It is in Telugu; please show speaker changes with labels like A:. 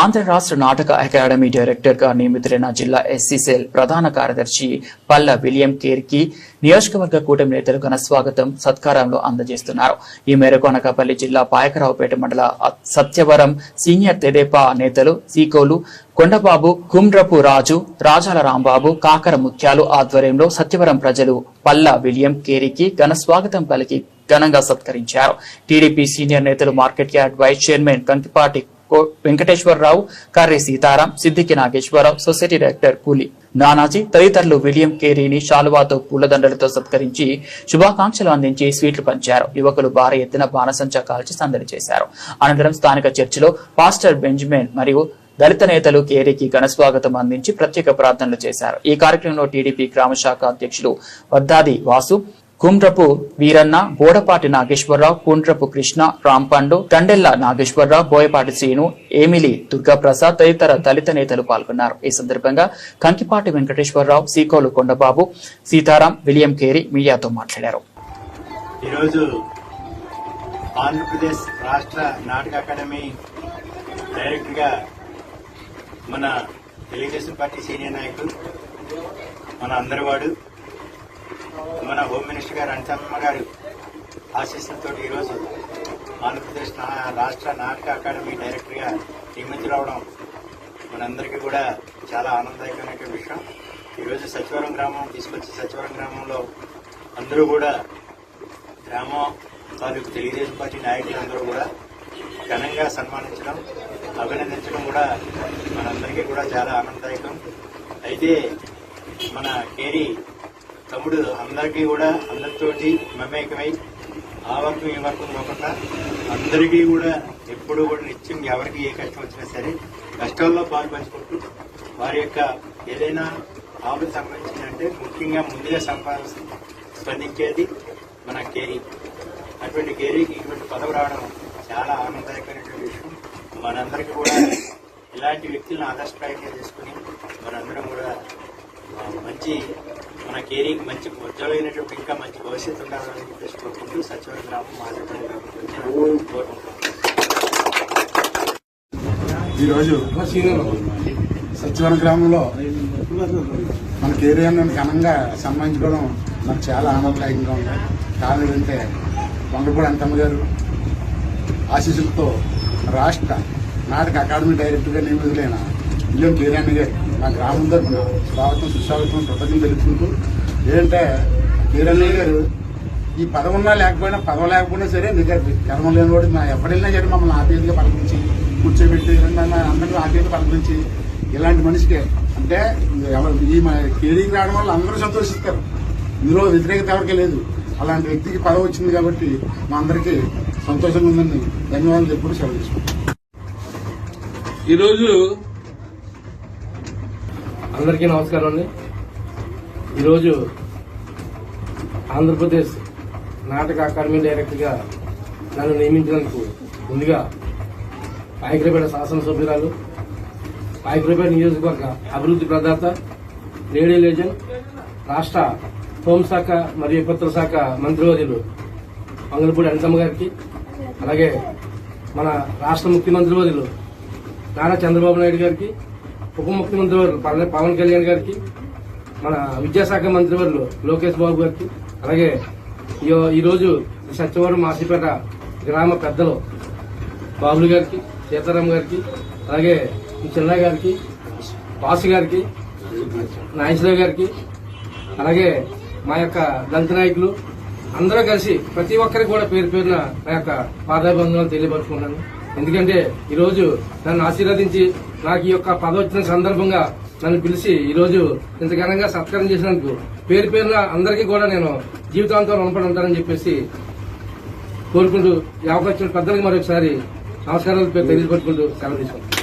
A: ఆంధ్ర రాష్ట్ర నాటక అకాడమీ డైరెక్టర్గా నియమితులైన జిల్లా ఎస్సీ సెల్ ప్రధాన కార్యదర్శి పల్ల విలియం కేర్కి నియోజకవర్గ కూటమి నేతలు ఘన స్వాగతం సత్కారంలో అందజేస్తున్నారు. ఈ మేరకు అనకాపల్లి జిల్లా పాయకరావుపేట మండల సత్యవరం సీనియర్ తెదేపా నేతలు సీకోలు కొండబాబు కుమ్రపు రాజు రాజాల రాంబాబు కాకర ముత్యాలు ఆధ్వర్యంలో సత్యవరం ప్రజలు పల్ల విలియం కేరికి ఘన స్వాగతం పలికి ఘనంగా సత్కరించారు. టీడీపీ సీనియర్ నేతలు market yard vice chairman Kankipati Venkateswara Rao Karri Sitaram Siddiki Nageswara Rao society director Kuli Nanaji తదితరులు విలియం కేరీని శాలువాతో పూలదండలతో సత్కరించి శుభాకాంక్షలు అందించి స్వీట్లు పంచారు. యువకులు భారీ ఎత్తున బాణసంచా కాల్చి సందడి చేశారు. అనంతరం స్థానిక చర్చిలో పాస్టర్ బెంజమిన్ మరియు దళిత నేతలు కేరీకి ఘనస్వాగతం అందించి ప్రత్యేక ప్రార్థనలు చేశారు. ఈ కార్యక్రమంలో టీడీపీ గ్రామ శాఖ అధ్యక్షులు వద్దాది వాసు కుండ్రపు వీరన్న బోడపాటి నాగేశ్వరరావు కుండ్రపు కృష్ణ రాంపండు తండెల్ల నాగేశ్వరరావు బోయపాటి శ్రీను ఏమిలి దుర్గాప్రసాద్ తదితర దళిత నేతలు పాల్గొన్నారు. ఈ సందర్భంగా కంకిపాటి వెంకటేశ్వరరావు సీకోలు కొండబాబు సీతారాం విలియం కేరి మీడియాతో మాట్లాడారు.
B: ఈరోజు ఆంధ్రప్రదేశ్ రాష్ట్ర నాటక అకాడమీ డైరెక్టర్గా మన తెలుగుదేశం పార్టీ సీనియర్ నాయకులు మన అందరివాడు మన హోమ్ మినిస్టర్ గారు అంచమ్మ గారు ఆశీస్సులతో ఈరోజు ఆంధ్రప్రదేశ్ నా- రాష్ట్ర నాటక అకాడమీ డైరెక్టర్గా నియమితులవడం మనందరికీ కూడా చాలా ఆనందదాయకమైన విషయం. ఈరోజు సచివరం గ్రామం తీసుకొచ్చి సచివరం గ్రామంలో అందరూ కూడా గ్రామం తాలూకు తెలుగుదేశం పార్టీ నాయకులందరూ కూడా ఘనంగా సన్మానించడం అభినందించడం కూడా మనందరికీ కూడా చాలా ఆనందదాయకం. అయితే మన కేరీ తమ్ముడు అందరికీ కూడా అందరితోటి మమేకమై ఆ వర్గం ఈ వర్గం కాకుండా అందరికీ కూడా ఎప్పుడూ కూడా నిత్యం ఎవరికి ఏ కష్టం వచ్చినా సరే కష్టాల్లో పాల్పంచుకుంటూ వారి యొక్క ఏదైనా ఆపద సంబంధించిందంటే ముఖ్యంగా ముందుగా సంపా స్పందించేది మన కేరీ. అటువంటి కేరీకి ఇటువంటి పదవి రావడం చాలా ఆనందదాయకమైనటువంటి విషయం. మనందరికీ కూడా ఇలాంటి వ్యక్తులను ఆదర్శప్రాయంగా చేసుకుని మనందరం కూడా మంచి మన కేరీకి మంచి ఉజ్వలమైనటువంటి ఇంకా మంచి భవిష్యత్తు ఉండాలని చెప్పేసి కోరుకుంటూ సచివాలయ గ్రామం మాట్లాడుతున్నాం
C: ఈరోజు సత్యవరం గ్రామంలో మన ఏరియాను ఘనంగా సన్మానించుకోవడం నాకు చాలా ఆనందదాయకంగా ఉంది. కారణం ఏంటంటే వంగపూడి అంతమ్మ గారు ఆశీస్సులతో రాష్ట్ర నాటక అకాడమీ డైరెక్టర్గా నియమితులైన విలియం కేరాణి గారు మా గ్రామం తరఫున స్వాగతం సుస్వాగతం కృతజ్ఞతలు తెలుపుకుంటూ ఏంటంటే కేరాణి గారు ఈ పదవి ఉన్నా లేకపోయినా పదవి లేకపోయినా సరే నిజం కర్మం లేని వాడు ఎప్పుడైనా సరే మమ్మల్ని ఆప్యాయతగా పలకరించి కూర్చోబెట్టి అందరికీ అందరినీ పలకరించి ఇలాంటి మనిషికి. అంటే ఎవరు ఈ కేరీకి రావడం వల్ల అందరూ సంతోషిస్తారు. ఇందులో వ్యతిరేకత ఎవరికీ లేదు. అలాంటి వ్యక్తికి పదవి వచ్చింది కాబట్టి మా అందరికీ సంతోషంగా ఉందని ధన్యవాదాలు ఎప్పుడు సెలవు తీసుకుంటాం
D: ఈరోజు అందరికీ నమస్కారం అండి. ఈరోజు ఆంధ్రప్రదేశ్ నాటక అకాడమీ డైరెక్టర్గా నన్ను నియమించినందుకు ముందుగా పాయకరపేట శాసనసభ్యురాలు పాయకరపేట నియోజకవర్గ అభివృద్ధి ప్రదాత లేడీ లేజన్ రాష్ట్ర హోంశాఖ మరియు విపత్తుల శాఖ మంత్రివర్యులు మంగళపూడి అనితమ్మ గారికి అలాగే మన రాష్ట్ర ముఖ్యమంత్రి వర్యులు నారా చంద్రబాబు నాయుడు గారికి ఉప ముఖ్యమంత్రి వారు పవన్ కళ్యాణ్ గారికి మన విద్యాశాఖ మంత్రి వారు లోకేష్ బాబు గారికి అలాగే ఈరోజు సత్యవరం మాసిపేట గ్రామ పెద్దలు బాబులు గారికి సీతారాం గారికి అలాగే చిన్న గారికి వాసు గారికి నాగేశ్వరరావు గారికి అలాగే మా యొక్క దళిత నాయకులు అందరూ కలిసి ప్రతి ఒక్కరికి కూడా పేరు పేరున నా యొక్క పాదాభివందనాలు తెలియపరుచుకున్నాను ఎందుకంటే ఈరోజు నన్ను ఆశీర్వదించి నాకు ఈ యొక్క పదవి వచ్చిన సందర్భంగా నన్ను పిలిచి ఈరోజు ఇంత ఘనంగా సత్కారం చేసినందుకు పేరు పేరున అందరికీ కూడా నేను జీవితాంతం రుణపడి ఉంటానని చెప్పేసి కోరుకుంటూ ఈ అవకాశం పెద్దలకు మరొకసారి నమస్కారాలు తెలియపరుచుకుంటూ సెలవు తీసుకుంటాను